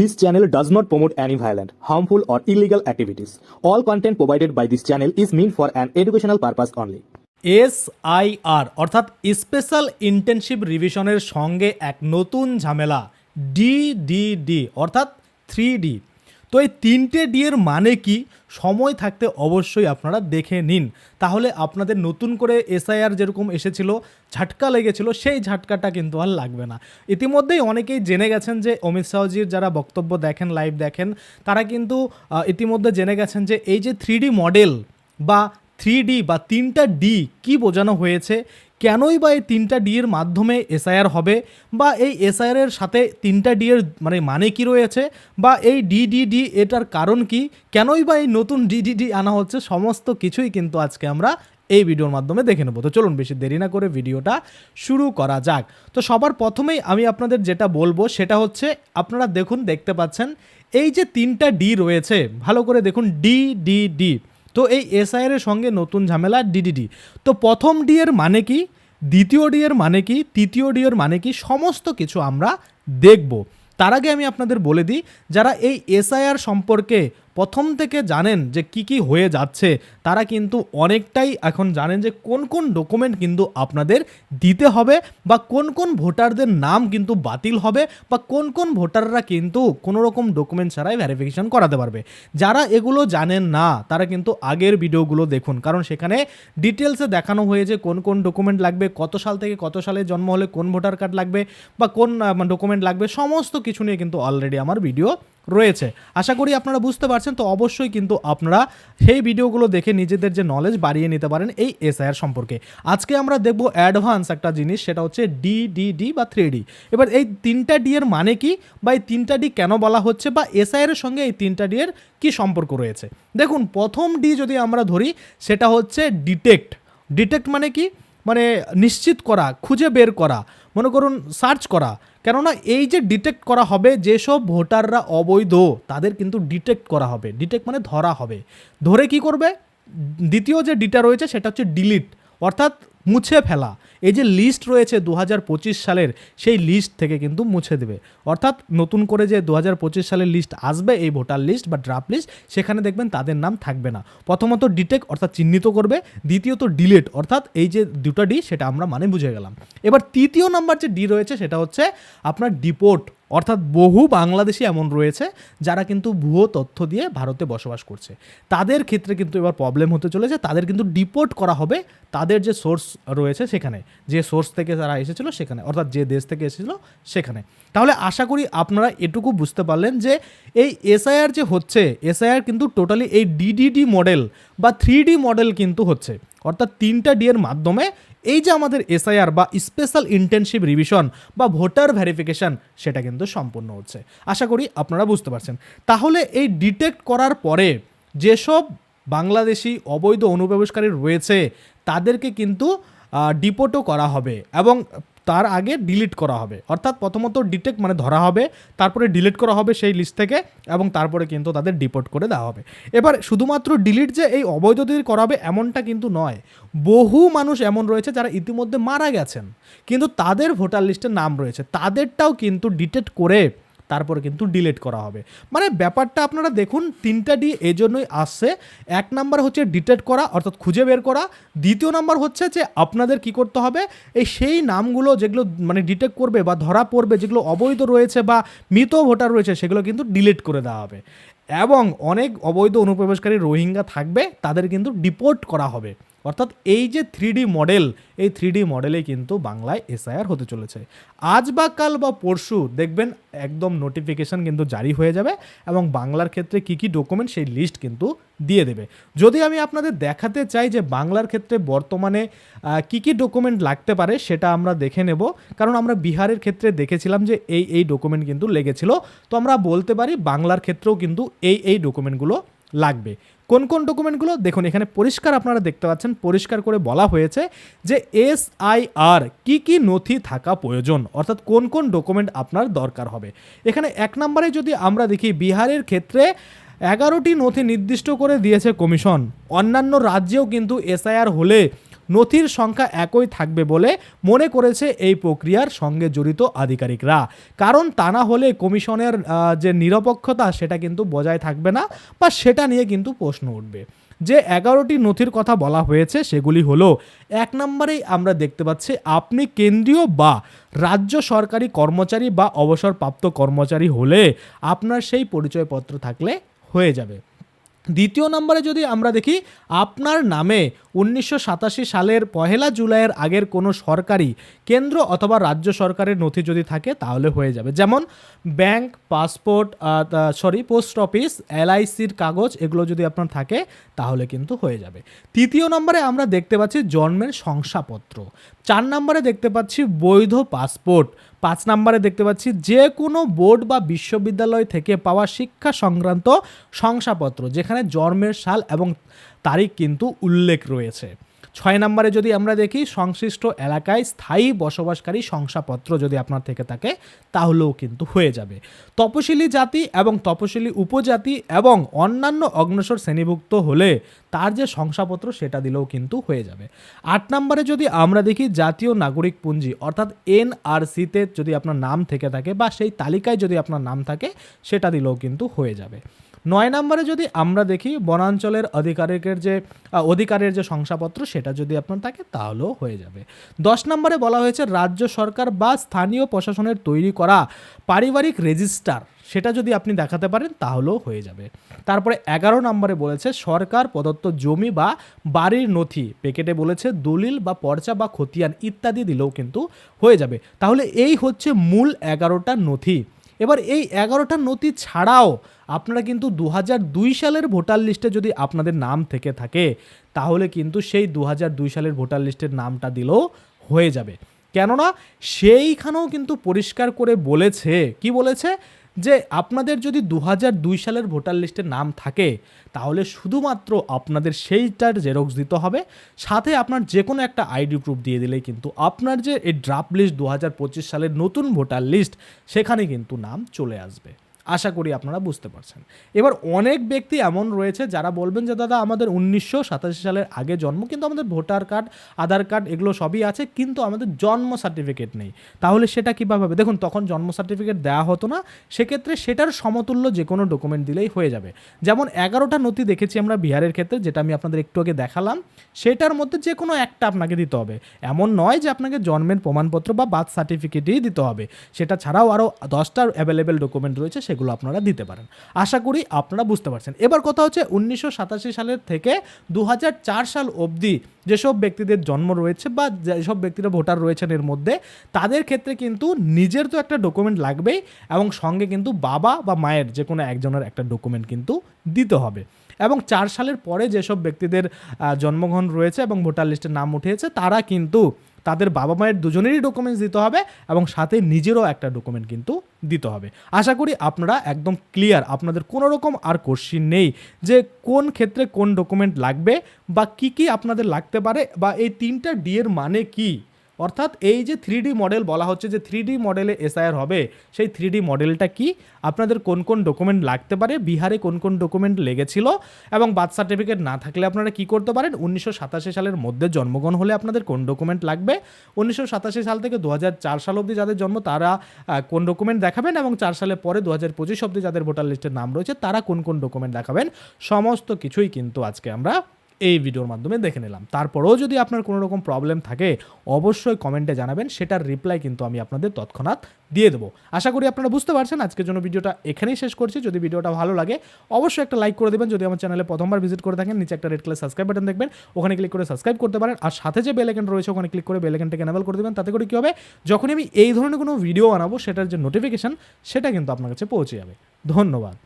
This channel does not promote any violent, harmful, or illegal activities. All content provided by this channel is meant for an educational purpose only. S I R অর্থাৎ special internship রিভিশনের সঙ্গে এক নতুন ঝামেলা ডিডিডি অর্থাৎ three D তো এই তিনটে ডি এর মানে কি? সময় থাকতে অবশ্যই আপনারা দেখে নিন। তাহলে আপনাদের নতুন করে এসআইআর যেরকম এসেছিল, ঝাটকা লেগেছিল, সেই ঝাটকাটা কিন্তু আর লাগবে না। ইতিমধ্যেই অনেকেই জেনে গেছেন যে অমিত শাহজির যারা বক্তব্য দেখেন লাইভ দেখেন, তারা কিন্তু ইতিমধ্যে জেনে গেছেন যে এই যে থ্রি মডেল বা থ্রি ডি বা তিনটা ডি কি বোঝানো হয়েছে কেনই বা এই তিনটা ডি এর মাধ্যমে এসআইআর হবে বা এই এসআইআর এর সাথে তিনটা ডি এর মানে মানে কি রয়েছে বা এই ডিডিডি এটার কারণ কি? কেনই বা এই নতুন ডিডিডি আনা হচ্ছে? সমস্ত কিছুই কিন্তু আজকে আমরা এই ভিডিওর মাধ্যমে দেখে নেব। তো চলুন বেশি দেরি না করে ভিডিওটা শুরু করা যাক। তো সবার প্রথমেই আমি আপনাদের যেটা বলব সেটা হচ্ছে আপনারা দেখুন, দেখতে পাচ্ছেন, এই যে তিনটা ডি রয়েছে, ভালো করে দেখুন ডি ডি ডি তো এই এসআইআর সঙ্গে নতুন ঝামেলা ডিডিডি তো প্রথম ডি এর মানে কি? দ্বিতীয় ডি এর মানে কি? তৃতীয় ডি এর মানে কি? সমস্ত কিছু আমরা দেখব। তার আগে আমি আপনাদের বলে দিই, যারা এই এসআইআর সম্পর্কে প্রথম থেকে জানেন যে কি কি হয়ে যাচ্ছে, তারা কিন্তু অনেকটাই এখন জানেন যে কোন কোন ডকুমেন্ট কিন্তু আপনাদের দিতে হবে বা কোন কোন ভোটারদের নাম কিন্তু বাতিল হবে বা কোন কোন ভোটাররা কিন্তু কোনো রকম ডকুমেন্ট ছাড়াই ভ্যারিফিকেশন করাতে পারবে। যারা এগুলো জানেন না, তারা কিন্তু আগের ভিডিওগুলো দেখুন, কারণ সেখানে ডিটেলসে দেখানো হয়েছে কোন কোন ডকুমেন্ট লাগবে, কত সাল থেকে কত সালে জন্ম হলে কোন ভোটার কার্ড লাগবে বা কোন ডকুমেন্ট লাগবে, সমস্ত কিছু নিয়ে কিন্তু অলরেডি আমার ভিডিও রয়েছে। আশা করি আপনারা বুঝতে পারছেন, তো অবশ্যই কিন্তু আপনারা সেই ভিডিওগুলো দেখে নিজেদের যে নলেজ বাড়িয়ে নিতে পারেন এই এসআইআর সম্পর্কে। আজকে আমরা দেখব অ্যাডভান্স একটা জিনিস, সেটা হচ্ছে ডিডিডি বা থ্রি ডি এবার এই তিনটা ডি এর মানে কি বা এই তিনটা ডি কেন বলা হচ্ছে বা এসআইআর এর সঙ্গে এই তিনটা ডি এর কি সম্পর্ক রয়েছে? দেখুন, প্রথম ডি যদি আমরা ধরি, সেটা হচ্ছে ডিটেক্ট ডিটেক্ট মানে কি? মানে নিশ্চিত করা, খুঁজে বের করা, মনে করুন সার্চ করা। কেননা এই যে ডিটেক্ট করা হবে যেসব ভোটাররা অবৈধ, তাদের কিন্তু ডিটেক্ট করা হবে। ডিটেক্ট মানে ধরা হবে। ধরে কি করবে? দ্বিতীয় যে ডিটা রয়েছে, সেটা হচ্ছে ডিলিট অর্থাৎ মুছে ফেলা। এই যে লিস্ট রয়েছে দু হাজার পঁচিশ সালের, সেই লিস্ট থেকে কিন্তু মুছে দেবে। অর্থাৎ নতুন করে যে দু পঁচিশ সালের লিস্ট আসবে, এই ভোটার লিস্ট বা ড্রাফট লিস্ট সেখানে দেখবেন তাদের নাম থাকবে না। প্রথমত ডিটেক্ট অর্থাৎ চিহ্নিত করবে। দ্বিতীয়ত ডিলেট অর্থাৎ এই যে দুটো ডি সেটা আমরা মানে বুঝে গেলাম। এবার তৃতীয় নাম্বার যে ডি রয়েছে, সেটা হচ্ছে আপনার ডিপোর্ট অর্থাৎ বহু বাংলাদেশি এমন রয়েছে যারা কিন্তু ভুয়ো তথ্য দিয়ে ভারতে বসবাস করছে। তাদের ক্ষেত্রে কিন্তু এবার প্রবলেম হতে চলেছে, তাদের কিন্তু ডিপোর্ট করা হবে তাদের যে সোর্স রয়েছে সেখানে, যে সোর্স থেকে তারা এসেছিল সেখানে, অর্থাৎ যে দেশ থেকে এসেছিল সেখানে। তাহলে আশা করি আপনারা এটুকু বুঝতে পারলেন যে এই এসআইআর যে হচ্ছে এসআইআর কিন্তু টোটালি এই ডিডিডি মডেল বা থ্রি মডেল কিন্তু হচ্ছে। অর্থাৎ তিনটা ডি এর মাধ্যমে এই যে আমাদের এসআইআর বা স্পেশাল ইন্টেনশিপ রিভিশন বা ভোটার ভেরিফিকেশন সেটা কিন্তু সম্পূর্ণ হচ্ছে। আশা করি আপনারা বুঝতে পারছেন। তাহলে এই ডিটেক্ট করার পরে যেসব বাংলাদেশি অবৈধ অনুপ্রবেশকারী রয়েছে, তাদেরকে কিন্তু ডিপোর্টও করা হবে এবং তার আগে ডিলিট করা হবে। অর্থাৎ প্রথমত ডিটেক্ট মানে ধরা হবে, তারপরে ডিলিট করা হবে সেই লিস্ট থেকে এবং তারপরে কিন্তু তাদের ডিপোর্ট করে দেওয়া হবে। এবার শুধুমাত্র ডিলিট যে এই অবৈধদের করা হবে এমনটা কিন্তু নয়। বহু মানুষ এমন রয়েছে যারা ইতিমধ্যে মারা গেছেন। কিন্তু তাদের ভোটার লিস্টের নাম রয়েছে। তাদেরটাও কিন্তু ডিটেক্ট করে তারপরে কিন্তু ডিলেট করা হবে। মানে ব্যাপারটা আপনারা দেখুন, তিনটা ডি এই জন্যই আসছে। এক নাম্বার হচ্ছে ডিটেক্ট করা, অর্থাৎ খুঁজে বের করা। দ্বিতীয় নাম্বার হচ্ছে যে আপনাদের কি করতে হবে, এই সেই নামগুলো যেগুলো মানে ডিটেক্ট করবে বা ধরা পড়বে, যেগুলো অবৈধ রয়েছে বা মৃত ভোটার রয়েছে, সেগুলো কিন্তু ডিলিট করে দেওয়া হবে। এবং অনেক অবৈধ অনুপ্রবেশকারী রোহিঙ্গা থাকবে, তাদের কিন্তু ডিপোর্ট করা হবে। অর্থাৎ এই যে থ্রি মডেল এই থ্রি মডেলেই কিন্তু বাংলায় এসআইআর হতে চলেছে। আজ বা কাল বা পরশু দেখবেন একদম নোটিফিকেশন কিন্তু জারি হয়ে যাবে এবং বাংলার ক্ষেত্রে কি কি ডকুমেন্ট সেই লিস্ট কিন্তু দিয়ে দেবে। যদি আমি আপনাদের দেখাতে চাই যে বাংলার ক্ষেত্রে বর্তমানে কি কি ডকুমেন্ট লাগতে পারে সেটা আমরা দেখে নেব। কারণ আমরা বিহারের ক্ষেত্রে দেখেছিলাম যে এই এই ডকুমেন্ট কিন্তু লেগেছিল। তো আমরা বলতে পারি বাংলার ক্ষেত্রেও কিন্তু এই এই ডকুমেন্টগুলো লাগবে। কোন কোন ডকুমেন্টগুলো দেখুন, এখানে পরিষ্কার আপনারা দেখতে পাচ্ছেন, পরিষ্কার করে বলা হয়েছে যে এস আই আর কী কী নথি থাকা প্রয়োজন, অর্থাৎ কোন কোন ডকুমেন্ট আপনার দরকার হবে। এখানে এক নম্বরে যদি আমরা দেখি, বিহারের ক্ষেত্রে এগারোটি নথি নির্দিষ্ট করে দিয়েছে কমিশন, অন্যান্য রাজ্যেও কিন্তু এসআইআর হলে নথির সংখ্যা একই থাকবে বলে মনে করেছে এই প্রক্রিয়ার সঙ্গে জড়িত আধিকারিকরা। কারণ তা না হলে কমিশনের যে নিরপেক্ষতা সেটা কিন্তু বজায় থাকবে না বা সেটা নিয়ে কিন্তু প্রশ্ন উঠবে। যে এগারোটি নথির কথা বলা হয়েছে সেগুলি হলো, এক নম্বরেই আমরা দেখতে পাচ্ছি আপনি কেন্দ্রীয় বা রাজ্য সরকারি কর্মচারী বা অবসরপ্রাপ্ত কর্মচারী হলে আপনার সেই পরিচয়পত্র থাকলে হয়ে যাবে। দ্বিতীয় নম্বরে যদি আমরা দেখি, আপনার নামে উনিশশো সাতাশি সালের পহেলা জুলাইয়ের আগের কোনো সরকারি কেন্দ্র অথবা রাজ্য সরকারের নথি যদি থাকে, তাহলে হয়ে যাবে। যেমন bank, passport sorry, post office, এলআইসির কাগজ, এগুলো যদি আপনার থাকে, তাহলে কিন্তু হয়ে যাবে। তৃতীয় নম্বরে আমরা দেখতে পাচ্ছি জন্মের শংসাপত্র। চার নম্বরে দেখতে পাচ্ছি বৈধ পাসপোর্ট। পাঁচ নম্বরে দেখতে পাচ্ছি যে কোনো বোর্ড বা বিশ্ববিদ্যালয় থেকে পাওয়া শিক্ষা সংক্রান্ত শংসাপত্র, যেখানে জন্মের সাল এবং তারিখ কিন্তু উল্লেখ রয়েছে। ছয় নম্বরে যদি আমরা দেখি, সংশ্লিষ্ট এলাকায় স্থায়ী বসবাসকারী শংসাপত্র যদি আপনার থেকে থাকে, তাহলেও কিন্তু হয়ে যাবে। তপশিলি জাতি এবং তপশিলি উপজাতি এবং অন্যান্য অগ্রসর শ্রেণীভুক্ত হলে তার যে শংসাপত্র সেটা দিলেও কিন্তু হয়ে যাবে। আট নম্বরে যদি আমরা দেখি, জাতীয় নাগরিক পুঞ্জি অর্থাৎ এনআরসিতে যদি আপনার নাম থেকে থাকে বা সেই তালিকায় যদি আপনার নাম থাকে, সেটা দিলেও কিন্তু হয়ে যাবে। নয় নম্বরে যদি আমরা দেখি বনাঞ্চলের অধিকারিকের যে অধিকারের যে শংসাপত্র সেটা যদি আপনার থাকে তাহলেও হয়ে যাবে। দশ নম্বরে বলা হয়েছে রাজ্য সরকার বা স্থানীয় প্রশাসনের তৈরি করা পারিবারিক রেজিস্টার সেটা যদি আপনি দেখাতে পারেন তাহলেও হয়ে যাবে। তারপরে এগারো নম্বরে বলেছে সরকার প্রদত্ত জমি বা বাড়ির নথি, পেকেটে বলেছে দলিল বা পর্চা বা খতিয়ান ইত্যাদি দিলেও কিন্তু হয়ে যাবে। তাহলে এই হচ্ছে মূল এগারোটা নথি। এবার এই এগারোটা নথি ছাড়াও আপনারা কিন্তু দু সালের ভোটার লিস্টে যদি আপনাদের নাম থেকে থাকে, তাহলে কিন্তু সেই দু সালের ভোটার লিস্টের নামটা দিলেও হয়ে যাবে। কেননা সেইখানেও কিন্তু পরিষ্কার করে বলেছে, কি বলেছে? যে আপনাদের যদি দু সালের ভোটার লিস্টে নাম থাকে, তাহলে শুধুমাত্র আপনাদের সেইটার জেরক্স দিতে হবে। সাথে আপনার যে কোনো একটা আইডি প্রুফ দিয়ে দিলেই কিন্তু আপনার যে এই ড্রাফ লিস্ট দু হাজার পঁচিশ সালের নতুন ভোটার লিস্ট, সেখানে কিন্তু নাম চলে আসবে। আশা করি আপনারা বুঝতে পারছেন। এবার অনেক ব্যক্তি এমন রয়েছে যারা বলবেন যে, দাদা, আমাদের উনিশশো সাতাশি সালের আগে জন্ম, কিন্তু আমাদের ভোটার কার্ড, আধার কার্ড এগুলো সবই আছে, কিন্তু আমাদের জন্ম সার্টিফিকেট নেই। তাহলে সেটা কীভাবে হবে? দেখুন, তখন জন্ম সার্টিফিকেট দেওয়া হতো না, সেক্ষেত্রে সেটার সমতুল্য যে কোনো ডকুমেন্ট দিলেই হয়ে যাবে। যেমন এগারোটা নথি দেখেছি আমরা বিহারের ক্ষেত্রে, যেটা আমি আপনাদের একটু আগে দেখালাম, সেটার মধ্যে যে কোনো একটা আপনাকে দিতে হবে। এমন নয় যে আপনাকে জন্মের প্রমাণপত্র বা বার্থ সার্টিফিকেটই দিতে হবে। সেটা ছাড়াও আরও দশটা অ্যাভেলেবেল ডকুমেন্ট রয়েছে, সেগুলো আপনারা দিতে পারেন। আশা করি আপনারা বুঝতে পারছেন। এবার কথা হচ্ছে উনিশশো সাতাশি সালের থেকে দু হাজার চার সাল অবধি যেসব ব্যক্তিদের জন্ম রয়েছে বা যেসব ব্যক্তিরা ভোটার রয়েছেন এর মধ্যে, তাদের ক্ষেত্রে কিন্তু নিজের তো একটা ডকুমেন্ট লাগবেই এবং সঙ্গে কিন্তু বাবা বা মায়ের যে কোনো একজনের একটা ডকুমেন্ট কিন্তু দিতে হবে। এবং চার সালের পরে যেসব ব্যক্তিদের জন্মগ্রহণ রয়েছে এবং ভোটার লিস্টে নাম উঠিয়েছে তারা কিন্তু তাদের বাবা মায়ের দুজনেরই ডকুমেন্টস দিতে হবে এবং সাথে নিজেরও একটা ডকুমেন্ট কিন্তু দিতে হবে। আশা করি আপনারা একদম ক্লিয়ার আপনাদের কোনো রকম আর কোশ্চিন নেই যে কোন ক্ষেত্রে কোন ডকুমেন্ট লাগবে বা কি কি আপনাদের লাগতে পারে বা এই তিনটা ডিয়ের মানে কি? অর্থাৎ এই যে থ্রি মডেল বলা হচ্ছে যে থ্রি মডেলে এসআইআর হবে, সেই থ্রি মডেলটা কি? আপনাদের কোন কোন ডকুমেন্ট লাগতে পারে? বিহারে কোন কোন ডকুমেন্ট লেগেছিল? এবং বার্থ সার্টিফিকেট না থাকলে আপনারা কি করতে পারেন? উনিশশো সাতাশি সালের মধ্যে জন্মগ্রহণ হলে আপনাদের কোন ডকুমেন্ট লাগবে? উনিশশো সাতাশি সাল থেকে দু সাল অবধি যাদের জন্ম, তারা কোন ডকুমেন্ট দেখাবেন? এবং চার সালের পরে দু হাজার পঁচিশ অবধি যাদের ভোটার লিস্টের নাম রয়েছে, তারা কোন কোন ডকুমেন্ট দেখাবেন? সমস্ত কিছুই কিন্তু আজকে আমরা এই ভিডিওর মাধ্যমে দেখে নিলাম। তারপরেও যদি আপনার কোনো রকম প্রবলেম থাকে, অবশ্যই কমেন্টে জানাবেন, সেটার রিপ্লাই কিন্তু আমি আপনাদের তৎক্ষণাৎ দিয়ে দেবো। আশা করি আপনারা বুঝতে পারছেন, আজকের জন্য ভিডিওটা এখানেই শেষ করছি। যদি ভিডিওটা ভালো লাগে, অবশ্যই একটা লাইক করে দেবেন। যদি আমার চ্যানেলে প্রথমবার ভিজিট করে থাকেন, নিচে একটা রেড কালার সাবস্ক্রাইব বাটন দেখবেন, ওখানে ক্লিক করে সাবস্ক্রাইব করতে পারেন। আর সাথে যে বেল আইকন রয়েছে, ওখানে ক্লিক করে বেল আইকনটাকে এনেবল করে দেবেন। তাতে করে কী হবে, যখনই আমি এই ধরনের কোনো ভিডিও বানাবো, সেটার যে নোটিফিকেশন সেটা কিন্তু আপনার কাছে পৌঁছে যাবে। ধন্যবাদ।